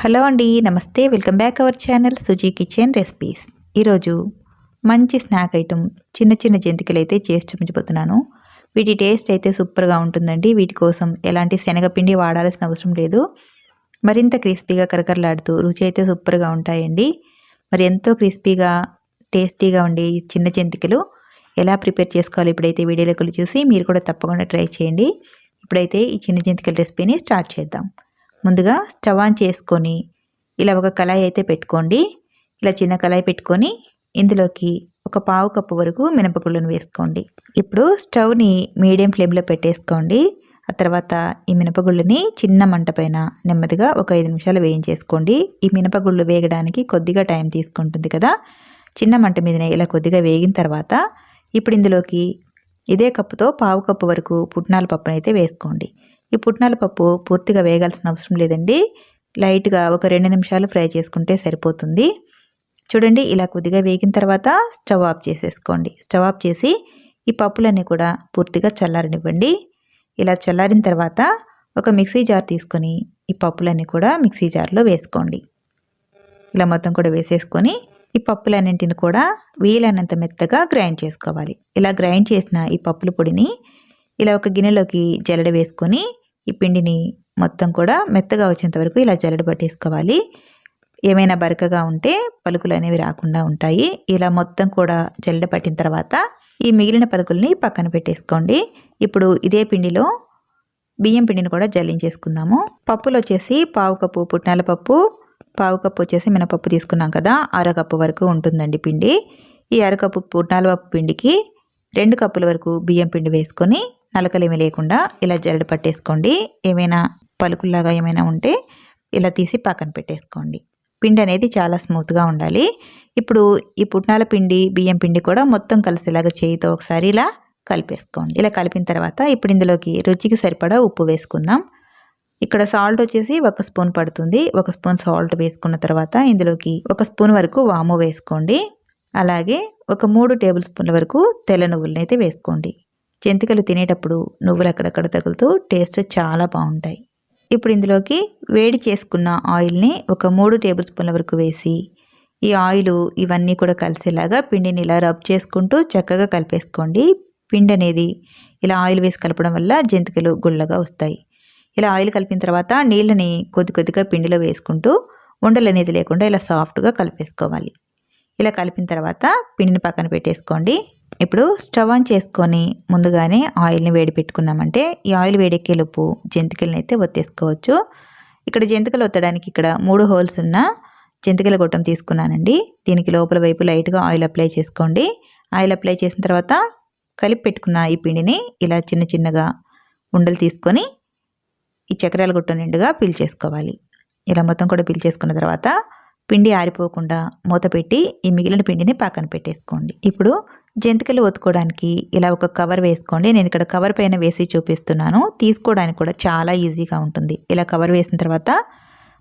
Hello అండి నమస్తే. Welcome back our channel Suji kitchen recipes. ఈరోజు మంచి స్నాక్ ఐటెం చిన్న చిన్న జంతికలు అయితే చేసి చూపించబోతున్నాను. వీటి టేస్ట్ అయితే సూపర్గా ఉంటుందండి. వీటి కోసం ఎలాంటి శనగపిండి వాడాల్సిన అవసరం లేదు. మరింత క్రిస్పీగా కరకరలాడుతూ రుచి అయితే సూపర్గా ఉంటాయండి. మరి ఎంతో క్రిస్పీగా టేస్టీగా ఉండే చిన్న జంతికలు ఎలా ప్రిపేర్ చేసుకోవాలి ఇప్పుడైతే వీడియోలోకి చూసి మీరు కూడా తప్పకుండా ట్రై చేయండి. ఇప్పుడైతే ఈ చిన్న జంతికల రెసిపీని స్టార్ట్ చేద్దాం. ముందుగా స్టవ్ ఆన్ చేసుకొని ఇలా ఒక కళాయి అయితే పెట్టుకోండి. ఇలా చిన్న కళాయి పెట్టుకొని ఇందులోకి ఒక పావు కప్పు వరకు మినపగుళ్ళను వేసుకోండి. ఇప్పుడు స్టవ్ని మీడియం ఫ్లేమ్లో పెట్టేసుకోండి. ఆ తర్వాత ఈ మినపగుళ్ళని చిన్న మంట పైన నెమ్మదిగా ఒక ఐదు నిమిషాలు వేయించేసుకోండి. ఈ మినపగుళ్ళు వేగడానికి కొద్దిగా టైం తీసుకుంటుంది కదా. చిన్న మంట మీదనే ఇలా కొద్దిగా వేగిన తర్వాత ఇప్పుడు ఇందులోకి ఇదే కప్పుతో పావు కప్పు వరకు పుట్నాల పప్పునైతే వేసుకోండి. ఈ పుట్నాల పప్పు పూర్తిగా వేగాల్సిన అవసరం లేదండి. లైట్గా ఒక రెండు నిమిషాలు ఫ్రై చేసుకుంటే సరిపోతుంది. చూడండి ఇలా కొద్దిగా వేగిన తర్వాత స్టవ్ ఆఫ్ చేసేసుకోండి. స్టవ్ ఆఫ్ చేసి ఈ పప్పులన్నీ కూడా పూర్తిగా చల్లారనివ్వండి. ఇలా చల్లారిన తర్వాత ఒక మిక్సీ జార్ తీసుకొని ఈ పప్పులన్నీ కూడా మిక్సీ జార్లో వేసుకోండి. ఇలా మొత్తం కూడా వేసేసుకొని ఈ పప్పులన్నింటిని కూడా వీలైనంత మెత్తగా గ్రైండ్ చేసుకోవాలి. ఇలా గ్రైండ్ చేసిన ఈ పప్పుల పొడిని ఇలా ఒక గిన్నెలోకి జల్లడ వేసుకొని ఈ పిండిని మొత్తం కూడా మెత్తగా వచ్చేంత వరకు ఇలా జల్లెడ పట్టేసుకోవాలి. ఏమైనా బరకగా ఉంటే పలుకులు అనేవి రాకుండా ఉంటాయి. ఇలా మొత్తం కూడా జల్లెడ పట్టిన తర్వాత ఈ మిగిలిన పలుకుల్ని పక్కన పెట్టేసుకోండి. ఇప్పుడు ఇదే పిండిలో బియ్యం పిండిని కూడా జల్లించేసుకుందాము. పప్పులు వచ్చేసి పావు కప్పు పుట్నాల పప్పు పావు కప్పు వచ్చేసి మినపప్పు తీసుకున్నాం కదా అరకప్పు వరకు ఉంటుందండి పిండి. ఈ అరకప్పు పుట్నాల పప్పు పిండికి రెండు కప్పుల వరకు బియ్యం పిండి వేసుకొని నలకలేమి లేకుండా ఇలా జరడు పట్టేసుకోండి. ఏమైనా పలుకుల్లాగా ఏమైనా ఉంటే ఇలా తీసి పక్కన పెట్టేసుకోండి. పిండి అనేది చాలా స్మూత్గా ఉండాలి. ఇప్పుడు ఈ పుట్నాల పిండి బియ్యం పిండి కూడా మొత్తం కలిసేలాగా చేయితో ఒకసారి ఇలా కలిపేసుకోండి. ఇలా కలిపిన తర్వాత ఇప్పుడు ఇందులోకి రుచికి సరిపడా ఉప్పు వేసుకుందాం. ఇక్కడ సాల్ట్ వచ్చేసి ఒక స్పూన్ పడుతుంది. ఒక స్పూన్ సాల్ట్ వేసుకున్న తర్వాత ఇందులోకి ఒక స్పూన్ వరకు వాము వేసుకోండి. అలాగే ఒక మూడు టేబుల్ స్పూన్ల వరకు తెల్ల నువ్వులనైతే వేసుకోండి. జంతికలు తినేటప్పుడు నువ్వులు అక్కడక్కడ తగులుతూ టేస్ట్ చాలా బాగుంటాయి. ఇప్పుడు ఇందులోకి వేడి చేసుకున్న ఆయిల్ని ఒక మూడు టేబుల్ స్పూన్ల వరకు వేసి ఈ ఆయిల్ ఇవన్నీ కూడా కలిసేలాగా పిండిని ఇలా రబ్ చేసుకుంటూ చక్కగా కలిపేసుకోండి. పిండి అనేది ఇలా ఆయిల్ వేసి కలపడం వల్ల జంతికలు గుళ్ళగా వస్తాయి. ఇలా ఆయిల్ కలిపిన తర్వాత నీళ్ళని కొద్ది కొద్దిగా పిండిలో వేసుకుంటూ ఉండలు అనేది లేకుండా ఇలా సాఫ్ట్గా కలిపేసుకోవాలి. ఇలా కలిపిన తర్వాత పిండిని పక్కన పెట్టేసుకోండి. ఇప్పుడు స్టవ్ ఆన్ చేసుకొని ముందుగానే ఆయిల్ని వేడి పెట్టుకున్నామంటే ఈ ఆయిల్ వేడెక్కే లోపు జంతికలను అయితే ఒత్తేసుకోవచ్చు. ఇక్కడ జంతికలు ఒత్తడానికి ఇక్కడ మూడు హోల్స్ ఉన్న జంతికల గొట్టం తీసుకున్నానండి. దీనికి లోపల వైపు లైట్గా ఆయిల్ అప్లై చేసుకోండి. ఆయిల్ అప్లై చేసిన తర్వాత కలిపి పెట్టుకున్న ఈ పిండిని ఇలా చిన్న చిన్నగా ఉండలు తీసుకొని ఈ చక్రాల గుట్ట నిండుగా పీల్చేసుకోవాలి ఇలా మొత్తం కూడా పీల్చేసుకున్న తర్వాత పిండి ఆరిపోకుండా మూత పెట్టి ఈ మిగిలిన పిండిని పక్కన పెట్టేసుకోండి. ఇప్పుడు జంతికలు ఒత్తుకోవడానికి ఇలా ఒక కవర్ వేసుకోండి. నేను ఇక్కడ కవర్ పైన వేసి చూపిస్తున్నాను. తీసుకోవడానికి కూడా చాలా ఈజీగా ఉంటుంది. ఇలా కవర్ వేసిన తర్వాత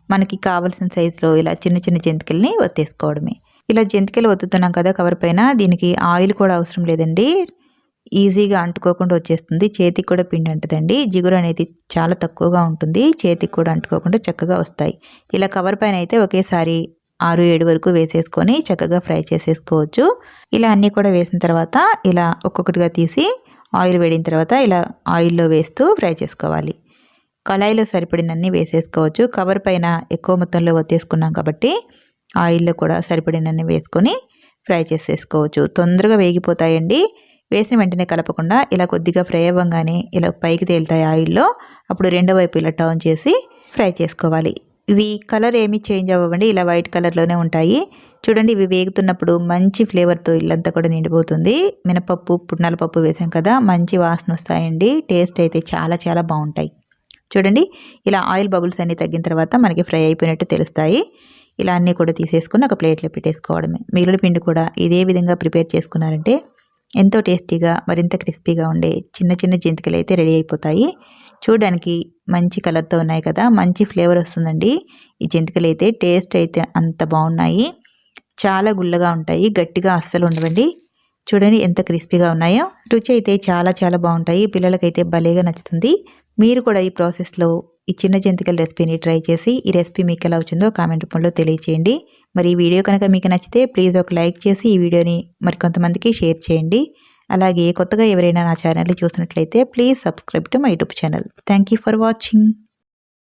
మనకి కావలసిన సైజులో ఇలా చిన్న చిన్న జంతికల్ని ఒత్తేసుకోవడమే. ఇలా జంతికలు ఒత్తుతున్నాం కదా కవర్ పైన దీనికి ఆయిల్ కూడా అవసరం లేదండి. ఈజీగా అంటుకోకుండా వచ్చేస్తుంది. చేతికి కూడా పిండి అంటదండి. జిగురు అనేది చాలా తక్కువగా ఉంటుంది. చేతికి కూడా అంటుకోకుండా చక్కగా వస్తాయి. ఇలా కవర్ పైన అయితే ఒకేసారి ఆరు ఏడు వరకు వేసేసుకొని చక్కగా ఫ్రై చేసేసుకోవచ్చు. ఇలా అన్నీ కూడా వేసిన తర్వాత ఇలా ఒక్కొక్కటిగా తీసి ఆయిల్ వేడిన తర్వాత ఇలా ఆయిల్లో వేస్తూ ఫ్రై చేసుకోవాలి. కళాయిలో సరిపడినన్ని వేసేసుకోవచ్చు. కవర్ పైన ఎక్కువ మొత్తంలో వత్తేసుకున్నాం కాబట్టి ఆయిల్లో కూడా సరిపడినన్ని వేసుకొని ఫ్రై చేసేసుకోవచ్చు. తొందరగా వేగిపోతాయండి. వేసిన వెంటనే కలపకుండా ఇలా కొద్దిగా ఫ్రై అవ్వగానే ఇలా పైకి తేలుతాయి ఆయిల్లో. అప్పుడు రెండో వైపు ఇలా టర్న్ చేసి ఫ్రై చేసుకోవాలి. ఇవి కలర్ ఏమీ చేంజ్ అవ్వండి ఇలా వైట్ కలర్లోనే ఉంటాయి. చూడండి ఇవి వేగుతున్నప్పుడు మంచి ఫ్లేవర్తో ఇల్లంతా కూడా నిండిపోతుంది. మినపప్పు పుట్నాల పప్పు వేసాం కదా మంచి వాసన వస్తాయండి. టేస్ట్ అయితే చాలా చాలా బాగుంటాయి. చూడండి ఇలా ఆయిల్ బబుల్స్ అన్నీ తగ్గిన తర్వాత మనకి ఫ్రై అయిపోయినట్టు తెలుస్తాయి. ఇలా అన్నీ కూడా తీసేసుకుని ఒక ప్లేట్లో పెట్టేసుకోవడమే. మిగిలిన పిండి కూడా ఇదే విధంగా ప్రిపేర్ చేసుకున్నారంటే ఎంతో టేస్టీగా మరింత క్రిస్పీగా ఉండే చిన్న చిన్న జంతికలు అయితే రెడీ అయిపోతాయి. చూడడానికి మంచి కలర్తో ఉన్నాయి కదా మంచి ఫ్లేవర్ వస్తుందండి. ఈ జంతికలు అయితే టేస్ట్ అయితే అంత బాగున్నాయి. చాలా గుల్లగా ఉంటాయి గట్టిగా అస్సలు ఉండవండి. చూడండి ఎంత క్రిస్పీగా ఉన్నాయో. రుచి అయితే చాలా చాలా బాగుంటాయి. పిల్లలకైతే భలేగా నచ్చుతుంది. మీరు కూడా ఈ ప్రాసెస్లో ఈ చిన్న జంతికల రెసిపీని ట్రై చేసి ఈ రెసిపీ మీకు ఎలా వచ్చిందో కామెంట్ రూపంలో తెలియచేయండి. మరి ఈ వీడియో కనుక మీకు నచ్చితే ప్లీజ్ ఒక లైక్ చేసి ఈ వీడియోని మరికొంతమందికి షేర్ చేయండి. అలాగే కొత్తగా ఎవరైనా నా ఛానల్ని చూసినట్లయితే please subscribe to my YouTube channel. Thank you for watching.